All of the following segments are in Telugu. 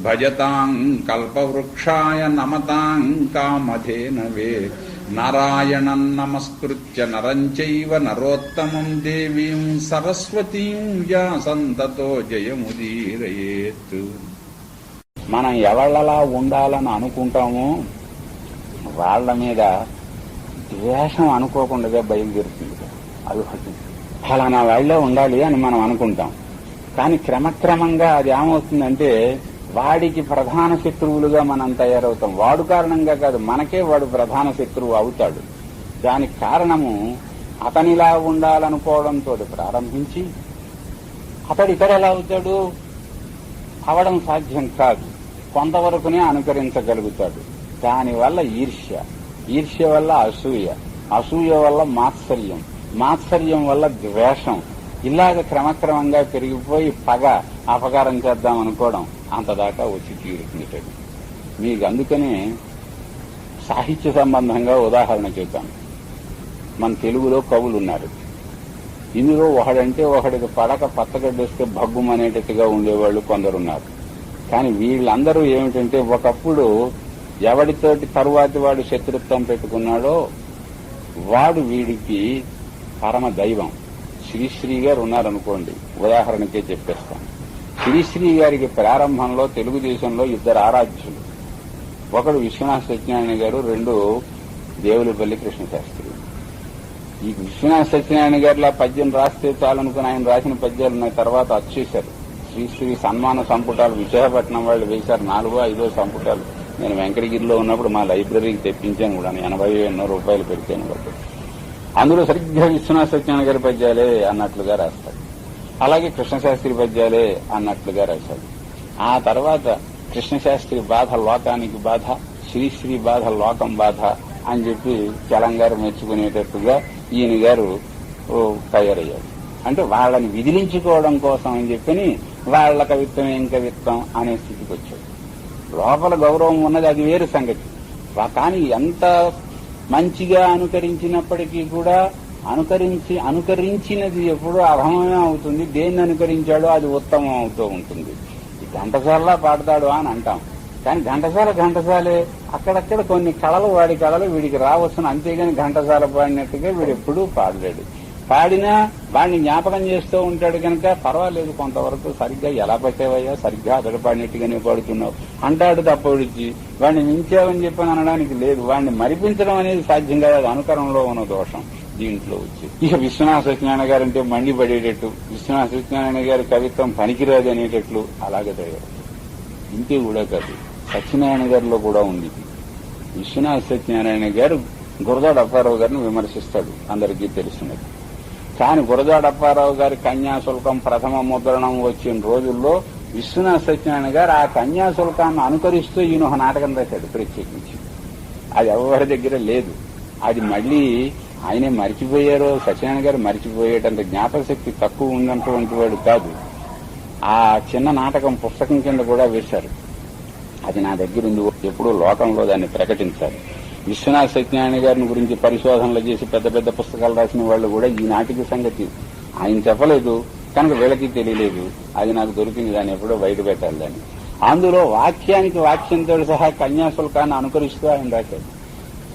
భజతాం కల్పవృక్షాయ నమతాం కామధేనవే నారాయణం నమస్కృత్య నరంచైవ నరోత్తమం దేవీం సరస్వతీం వ్యాసంతతో జయముదీరయేత్. మనం ఎవళ్ళలా ఉండాలని అనుకుంటామో వాళ్ళ మీద ద్వేషం అనుకోకుండా బయలుదేరుతుంది. అది ఒకటి. ఫలానా వాళ్ళే ఉండాలి అని మనం అనుకుంటాం. కానీ క్రమక్రమంగా అది ఏమవుతుందంటే వాడికి ప్రధాన శత్రువులుగా మనం తయారవుతాం. వాడు కారణంగా కాదు మనకే వాడు ప్రధాన శత్రువు అవుతాడు. దానికి కారణము అతనిలా ఉండాలనుకోవడంతో ప్రారంభించి అతడు ఇతర ఎలా అవుతాడు? అవడం సాధ్యం కాదు. కొంతవరకునే అనుకరించగలుగుతాడు. దానివల్ల ఈర్ష్య. ఈర్ష్య వల్ల అసూయ. అసూయ వల్ల మాత్సర్యం. మాత్సర్యం వల్ల ద్వేషం. ఇలాగ క్రమక్రమంగా పెరిగిపోయి పగ అపకారం చేద్దాం అనుకోవడం అంతదాకా వచ్చి తీరుతుంది మీకు అందుకనే సాహిత్య సంబంధంగా ఉదాహరణ చెప్తాను మన తెలుగులో కవులు ఉన్నారు. ఇందులో ఒకడంటే ఒకడికి పడక పచ్చగడ్డేస్తే భగ్గుమనేటట్టుగా ఉండేవాళ్ళు కొందరున్నారు. కానీ వీళ్ళందరూ ఏమిటంటే ఒకప్పుడు ఎవడితోటి తరువాతి వాడు శత్రుత్వం పెట్టుకున్నాడో వాడు వీడికి పరమ దైవం. శ్రీశ్రీ గారు ఉన్నారనుకోండి ఉదాహరణకే చెప్పేస్తాను. శ్రీశ్రీ గారికి ప్రారంభంలో తెలుగుదేశంలో ఇద్దరు ఆరాధ్యులు. ఒకడు విశ్వనాథ సత్యనారాయణ గారు రెండు దేవులపల్లి కృష్ణశాస్త్రి. ఈ విశ్వనాథ సత్యనారాయణ గారిలా పద్యం రాస్తే చాలనుకుని ఆయన రాసిన పద్యాలు ఉన్నాయి. తర్వాత వచ్చేశారు. శ్రీశ్రీ సన్మాన సంపుటాలు విశాఖపట్నం వాళ్ళు వేశారు. నాలుగో ఐదో సంపుటాలు. నేను వెంకటగిరిలో ఉన్నప్పుడు మా లైబ్రరీకి తెప్పించాను కూడా. ఎనభై ఎన్నో రూపాయలు పెడితేను కాబట్టి అందులో సరిగ్గా విశ్వనాథ సత్యనారాయణ గారి పద్యాలే అన్నట్లుగా రాస్తారు. అలాగే కృష్ణశాస్త్రి పద్యాలే అన్నట్లుగా రాశాడు. ఆ తర్వాత కృష్ణశాస్త్రి బాధ లోకానికి బాధ శ్రీశ్రీ బాధ లోకం బాధ అని చెప్పి చలంగారు మెచ్చుకునేటట్టుగా ఈయన గారు తయారయ్యారు. అంటే వాళ్ళని విదిలించుకోవడం కోసం అని చెప్పని వాళ్ళ కవిత్వం ఏం కవిత్వం అనే స్థితికి వచ్చాడు లోపల గౌరవం ఉన్నది అది వేరు సంగతి. కానీ ఎంత మంచిగా అనుకరించినప్పటికీ కూడా అనుకరించి అనుకరించినది ఎప్పుడూ అధమమే అవుతుంది. దేన్ని అనుకరించాడో అది ఉత్తమం అవుతూ ఉంటుంది. ఘంటసాలలా పాడతాడు అని అంటాం. కానీ ఘంటసాల ఘంటసాలే. అక్కడక్కడ కొన్ని కళలు వాడి కళలు వీడికి రావచ్చును. అంతేగాని ఘంటసాల పాడినట్టుగా వీడు ఎప్పుడూ పాడలేడు. పాడినా వాడిని జ్ఞాపకం చేస్తూ ఉంటాడు కనుక పర్వాలేదు కొంతవరకు సరిగ్గా ఎలా పట్టేవయ్యా? సరిగ్గా అతడు పాడినట్టుగానే పాడుతున్నావు. అంటాడు తప్ప విడిచి వాడిని మించావని చెప్పని అనడానికి లేదు. వాడిని మరిపించడం అనేది సాధ్యం కాదు. అనుకరణలో ఉన్న దోషం. దీంట్లో వచ్చి. ఇక విశ్వనాథ సత్యనారాయణ గారు అంటే మండిపడేటట్టు విశ్వనాథ సత్యనారాయణ గారి కవిత్వం పనికిరాదు అనేటట్లు అలాగే తయారు. ఇంతే కూడా కాదు సత్యనారాయణ గారిలో కూడా ఉంది. విశ్వనాథ సత్యనారాయణ గారు గురదాడ అప్పారావు గారిని విమర్శిస్తాడు అందరికీ తెలిసినది కానీ గురదాడ అప్పారావు గారి కన్యాశుల్కం ప్రథమ ముద్రణం వచ్చిన రోజుల్లో విశ్వనాథ సత్యనారాయణ గారు ఆ కన్యాశుల్కాన్ని అనుకరిస్తూ ఈయన ఒక నాటకం రాశాడు ప్రత్యేకించి. అది ఎవరి దగ్గర లేదు. అది మళ్ళీ ఆయనే మరిచిపోయారో సత్యనారాయణ గారు మరిచిపోయేటంత జ్ఞాపకశక్తి తక్కువ ఉన్నటువంటి వాడు కాదు. ఆ చిన్న నాటకం పుస్తకం కింద కూడా వేశారు. అది నా దగ్గర ఉంది. ఎప్పుడూ లోకంలో దాన్ని ప్రకటించాలి. విశ్వనాథ సత్యనారాయణ గారిని గురించి పరిశోధనలు చేసి పెద్ద పెద్ద పుస్తకాలు రాసిన వాళ్ళు కూడా ఈ నాటిక సంగతి. ఆయన చెప్పలేదు. కనుక వీళ్ళకి తెలియలేదు. అది నాకు దొరికింది. దాన్ని ఎప్పుడో బయట పెట్టాలి దాన్ని. అందులో వాక్యానికి వాక్యంతో సహా కన్యాశుల్కాన్ని అనుకరిస్తూ ఆయన రాశాడు.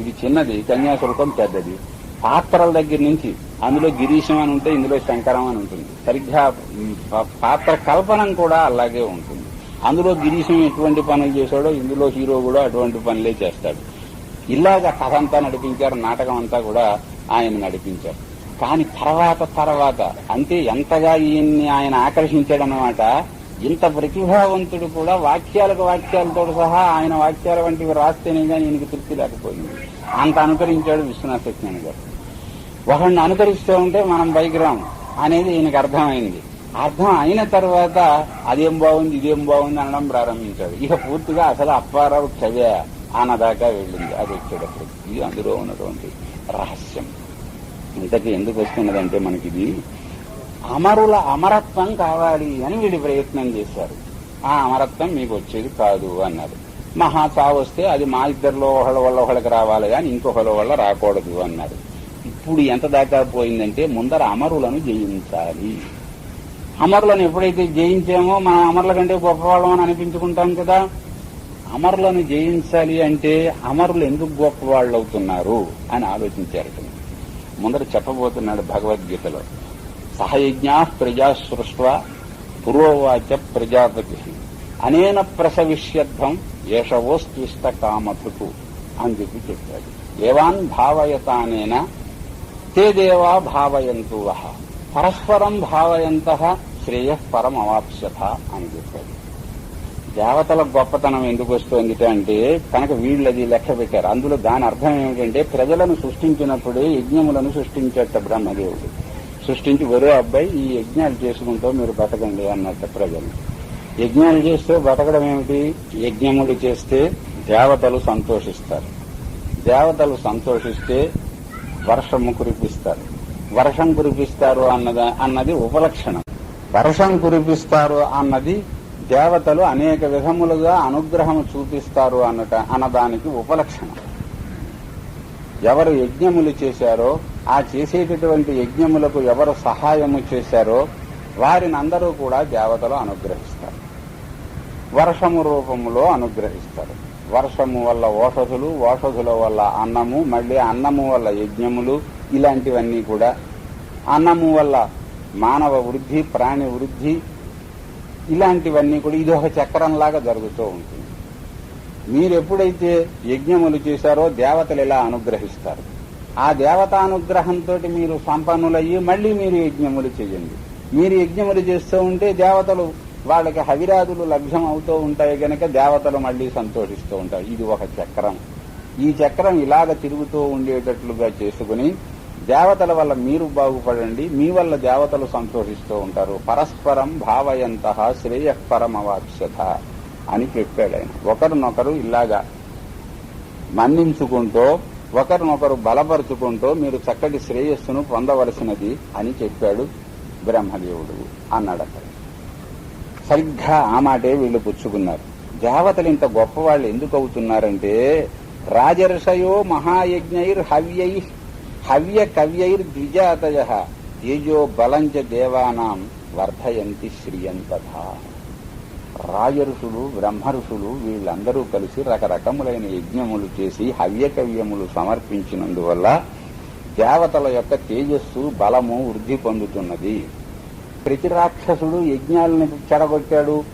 ఇది చిన్నది. కన్యాశుల్కం పెద్దది. పాత్రల దగ్గర నుంచి అందులో గిరీశం అని ఉంటే ఇందులో శంకరం అని ఉంటుంది. సరిగ్గా పాత్ర కల్పనం కూడా అలాగే ఉంటుంది. అందులో గిరీశం ఎటువంటి పనులు చేశాడో ఇందులో హీరో కూడా అటువంటి పనులే చేస్తాడు. ఇలాగా కథ అంతా నడిపించారు నాటకం అంతా కూడా ఆయన నడిపించారు. కానీ తర్వాత తర్వాత అంటే ఎంతగా ఈయన్ని ఆయన ఆకర్షించాడనమాట ఇంత ప్రతిభావంతుడు కూడా వాక్యాలకు వాక్యాలతో సహా ఆయన వాక్యాల వంటివి రాస్తేనే కానీ ఈయనకి తృప్తి లేకపోయింది. అంత అనుకరించాడు విశ్వనాథ సత్యనారాయణ గారు. ఒకరిని అనుకరిస్తూ ఉంటే మనం పైకి రాం అనేది ఈయనకు అర్థమైంది. అర్థం అయిన తర్వాత అదేం బాగుంది ఇదేం బాగుంది అనడం ప్రారంభించాడు. ఇక పూర్తిగా అసలు అప్పారావు చవే అన్నదాకా వెళ్ళింది. అది వచ్చేటప్పుడు. ఇది అందులో ఉన్నటువంటి రహస్యం. ఇంతకీ ఎందుకు వస్తున్నదంటే మనకిది అమరుల అమరత్వం కావాలి అని వీడి ప్రయత్నం చేశారు. ఆ అమరత్వం మీకు వచ్చేది కాదు అన్నారు. మహా చావు వస్తే అది మా ఇద్దరిలో ఒకళ్ళ వల్ల ఒకళ్ళకి రావాలి కానీ ఇంకొకళ్ళ వల్ల రాకూడదు అన్నారు. ఇప్పుడు ఎంత దాకా పోయిందంటే ముందర అమరులను జయించాలి. అమరులను ఎప్పుడైతే జయించామో మనం అమరుల కంటే గొప్పవాళ్ళం అని అనిపించుకుంటాం కదా. అమరులను జయించాలి అంటే అమరులు ఎందుకు గొప్పవాళ్ళు అవుతున్నారు అని ఆలోచించారు ముందర చెప్పబోతున్నాడు భగవద్గీతలో. సహయజ్ఞా ప్రజా సృష్ట పురోవాచ ప్రజాపతి. అనేన ప్రసవిష్యర్థం ఏషవోస్తిష్ట కామతుకు అని చెప్పి చెప్పాడు. ఏవాన్ భావయతానేన తే దేవా భావయంతు వహ పరస్పరం భావయంత శ్రేయ పరం అవాప్స్యత అని చెప్పాడు దేవతల గొప్పతనం ఎందుకు వస్తుంది అంటే కనుక వీళ్ళది లెక్క పెట్టారు. అందులో దాని అర్థం ఏమిటంటే ప్రజలను సృష్టించినప్పుడే యజ్ఞములను సృష్టించేట బ్రహ్మదేవుడు. సృష్టించి ఒరే అబ్బాయి ఈ యజ్ఞాలు చేసుకుంటూ మీరు బతకండి అన్నట్టు ప్రజలు. యజ్ఞాలు చేస్తే బతకడం ఏమిటి? యజ్ఞములు చేస్తే దేవతలు సంతోషిస్తారు. దేవతలు సంతోషిస్తే వర్షము కురిపిస్తారు. వర్షం కురిపిస్తారు అన్నదా అన్నది ఉపలక్షణం. వర్షం కురిపిస్తారు అన్నది దేవతలు అనేక విధములుగా అనుగ్రహం చూపిస్తారు అన్నట అన్నదానికి ఉపలక్షణం. ఎవరు యజ్ఞములు చేశారో ఆ చేసేటటువంటి యజ్ఞములకు ఎవరు సహాయము చేశారో వారిని అందరూ కూడా దేవతలు అనుగ్రహిస్తారు. వర్షము రూపములో అనుగ్రహిస్తారు. వర్షము వల్ల ఓషధులు ఓషధుల వల్ల అన్నము మళ్ళీ అన్నము వల్ల యజ్ఞములు ఇలాంటివన్నీ కూడా. అన్నము వల్ల మానవ వృద్ధి ప్రాణి వృద్ధి ఇలాంటివన్నీ కూడా ఇది ఒక చక్రంలాగా జరుగుతూ ఉంటుంది. మీరు ఎప్పుడైతే యజ్ఞములు చేశారో దేవతలు ఇలా అనుగ్రహిస్తారు. ఆ దేవతానుగ్రహంతో మీరు సంపన్నులయ్యి మళ్ళీ మీరు యజ్ఞములు చేయండి. మీరు యజ్ఞములు చేస్తూ ఉంటే దేవతలు వాళ్ళకి హవిరాదులు లభ్యం అవుతూ ఉంటాయి గనక దేవతలు మళ్ళీ సంతోషిస్తూ ఉంటారు. ఇది ఒక చక్రం. ఈ చక్రం ఇలాగ తిరుగుతూ ఉండేటట్లుగా చేసుకుని దేవతల వల్ల మీరు బాగుపడండి మీ వల్ల దేవతలు సంతోషిస్తూ ఉంటారు. పరస్పరం భావయంత శ్రేయపరమవాప్స్యత అని చెప్పాడు ఆయన. ఒకరినొకరు ఇలాగా మన్నించుకుంటూ ఒకరినొకరు బలపరుచుకుంటూ మీరు చక్కటి శ్రేయస్సును పొందవలసినది అని చెప్పాడు బ్రహ్మదేవుడు అన్నాడు అక్కడ. సరిగ్గా ఆ మాటే వీళ్ళు పుచ్చుకున్నారు. దేవతలు ఇంత గొప్పవాళ్ళు ఎందుకు అవుతున్నారంటే రాజర్షయో మహాయజ్ఞైర్ హవ్యై హవ్య కవ్యైర్ ద్విజాతయ తేజో బలంచ దేవానాం వర్ధయంతి శ్రియంతథా. రాజఋషులు బ్రహ్మఋషులు వీళ్ళందరూ కలిసి రకరకములైన యజ్ఞములు చేసి హవ్యకవ్యములు సమర్పించినందువల్ల దేవతల యొక్క తేజస్సు బలము వృద్ధి పొందుతున్నది. ప్రతి రాక్షసుడు యజ్ఞాలను చెడగొట్టాడు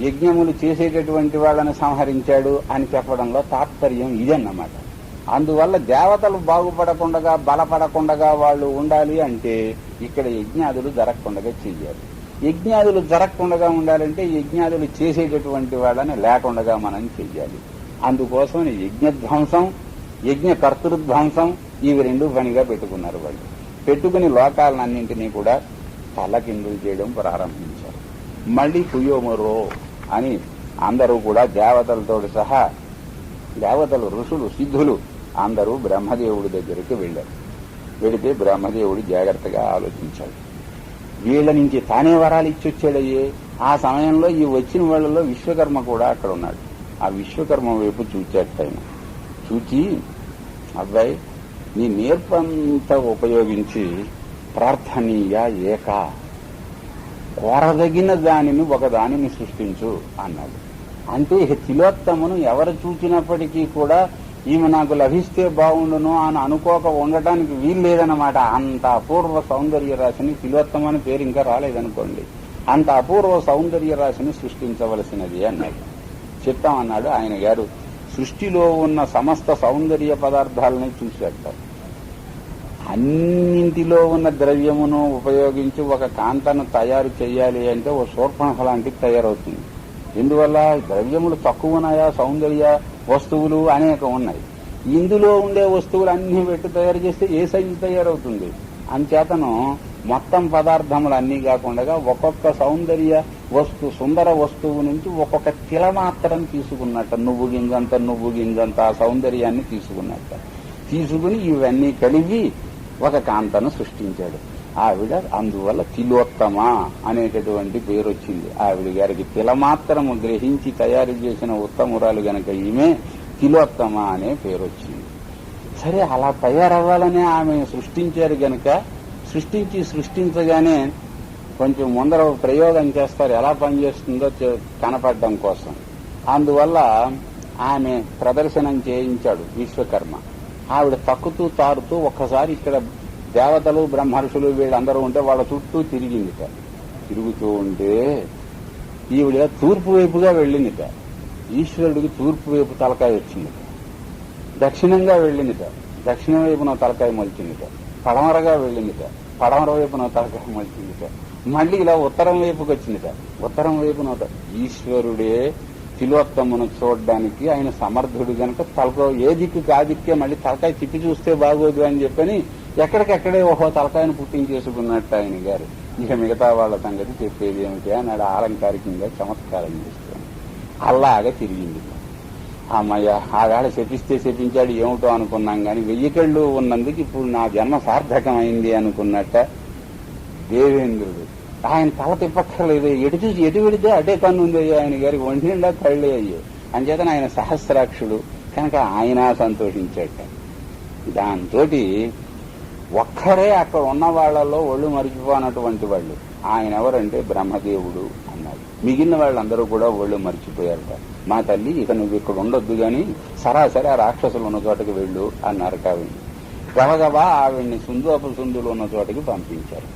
యజ్ఞములు చేసేటటువంటి వాళ్ళని సంహరించాడు అని చెప్పడంలో తాత్పర్యం ఇదన్నమాట. అందువల్ల దేవతలు బాగుపడకుండా బలపడకుండా వాళ్ళు ఉండాలి అంటే ఇక్కడ యజ్ఞాదులు జరగకుండా చెయ్యాలి. యజ్ఞాదులు జరగకుండా ఉండాలంటే యజ్ఞాదులు చేసేటటువంటి వాళ్ళని లేకుండా మనం చెయ్యాలి. అందుకోసం యజ్ఞధ్వంసం యజ్ఞ కర్తృధ్వంసం ఇవి రెండు పనిగా పెట్టుకున్నారు వాళ్ళు. పెట్టుకుని లోకాలన్నింటినీ కూడా తలకిందులు చేయడం ప్రారంభించారు. మళ్ళీ కుయోమరో అని అందరూ కూడా దేవతలతో సహా దేవతలు ఋషులు సిద్ధులు అందరూ బ్రహ్మదేవుడి దగ్గరికి వెళ్ళారు. వెళితే బ్రహ్మదేవుడు జాగ్రత్తగా ఆలోచించాడు. వీళ్ళ నుంచి తానే వరాలు ఇచ్చొచ్చాడయ్యే ఆ సమయంలో ఈ వచ్చిన వాళ్ళలో విశ్వకర్మ కూడా అక్కడ ఉన్నాడు. ఆ విశ్వకర్మ వైపు చూచాడు ఆయన. చూచి అబ్బాయి నీ నేర్పంతా ఉపయోగించి ప్రార్థనీయ ఏక. కోరదగిన దానిని ఒకదానిని సృష్టించు అన్నాడు. అంటే తిలోత్తమును ఎవరు చూచినప్పటికీ కూడా ఈమె నాకు లభిస్తే బాగుండును అని అనుకోక ఉండటానికి వీలు లేదన్నమాట. అంత అపూర్వ సౌందర్య రాశిని తిలోత్తమ అని పేరు ఇంకా రాలేదనుకోండి. అంత అపూర్వ సౌందర్య రాశిని సృష్టించవలసినది అన్నాడు. చెప్తామన్నాడు ఆయన గారు. సృష్టిలో ఉన్న సమస్త సౌందర్య పదార్థాలని చూశాడు అన్నింటిలో ఉన్న ద్రవ్యమును ఉపయోగించి ఒక కాంతను తయారు చేయాలి అంటే ఓ శూర్పణఖ లాంటిది తయారవుతుంది. ఇందువల్ల ద్రవ్యములు తక్కువ ఉన్నాయా సౌందర్య వస్తువులు అనేక ఉన్నాయి. ఇందులో ఉండే వస్తువులు అన్ని పెట్టి తయారు చేస్తే ఏ సైజు తయారవుతుంది? అంచేతను మొత్తం పదార్థములు అన్నీ కాకుండా ఒక్కొక్క సౌందర్య వస్తు సుందర వస్తువు నుంచి ఒక్కొక్క తిల మాత్రం తీసుకున్నట్ట. నువ్వు గింజంత నువ్వు గింజంత ఆ సౌందర్యాన్ని తీసుకున్నట్ట. తీసుకుని ఇవన్నీ కలిగి ఒక కాంతను సృష్టించాడు. ఆవిడ అందువల్ల తిలోత్తమ అనేటటువంటి పేరు వచ్చింది ఆవిడ గారికి తిలమాత్రము గ్రహించి తయారు చేసిన ఉత్తమురాలు గనక ఈమె తిలోత్తమ అనే పేరు వచ్చింది సరే అలా తయారవ్వాలని ఆమె సృష్టించారు గనక సృష్టించి సృష్టించగానే కొంచెం ముందర ప్రయోగం చేస్తారు. ఎలా పనిచేస్తుందో కనపడడం కోసం. అందువల్ల ఆమె ప్రదర్శనం చేయించాడు విశ్వకర్మ. ఆవిడ తక్కుతూ తారుతూ ఒక్కసారి ఇక్కడ దేవతలు బ్రహ్మర్షులు వీళ్ళందరూ ఉంటే వాళ్ళ చుట్టూ తిరిగిందిట. తిరుగుతూ ఉంటే ఈవిడ తూర్పు వైపుగా వెళ్ళిందిట. ఈశ్వరుడికి తూర్పు వైపు తలకాయ వచ్చిందిట. దక్షిణంగా వెళ్ళిందిట. దక్షిణం వైపున తలకాయ మలిచిందిట. పడమరగా వెళ్ళిందిట. పడమర వైపున తలకాయ మలిచిందిట. మళ్ళీ ఇలా ఉత్తరం వైపుకి వచ్చిందిట. ఉత్తరం వైపున ఈశ్వరుడే తిలోత్తమును చూడడానికి ఆయన సమర్థుడు గనక తలకో ఏ దిక్కు కాదిక్కే మళ్ళీ తలకాయ తిప్పి చూస్తే బాగోదు అని చెప్పని ఎక్కడికెక్కడే ఓహో తలకాయను పుట్టించేసుకున్నట్టు ఆయన గారు. ఇక మిగతా వాళ్ళ సంగతి చెప్పేది ఏమిటి అన్నాడు ఆలంకారికంగా చమత్కారం చేస్తాను అలాగా తిరిగింది. అమ్మయ్య ఆవేళ శపిస్తే శపించాడు ఏమిటో అనుకున్నాం గాని వెయ్యి కళ్ళు ఉన్నందుకు ఇప్పుడు నా జన్మ సార్థకమైంది అనుకున్నట్ట దేవేంద్రుడు ఆయన తల తిప్పక్కర్లేదు. ఎటు చూసి ఎటు పెడితే అటే కన్ను ఉంది ఆయన గారికి ఒంటి నిండా కళ్ళే అయ్యో. అంచేతన ఆయన సహస్రాక్షుడు. కనుక ఆయన సంతోషించాట దాంతో ఒక్కరే అక్కడ ఉన్న వాళ్ళలో ఒళ్ళు మరిచిపోనటువంటి వాళ్ళు. ఆయన ఎవరంటే బ్రహ్మదేవుడు అన్నాడు. మిగిలిన వాళ్ళందరూ కూడా ఒళ్ళు మరిచిపోయారట. మా తల్లి ఇక నువ్వు ఇక్కడ ఉండొద్దు గాని సరాసరి ఆ రాక్షసులు ఉన్న చోటకి వెళ్ళు అన్నారు కావిని. గబగబా ఆవిడ్ని సుందోప సుందులు ఉన్న చోటకి పంపించారు.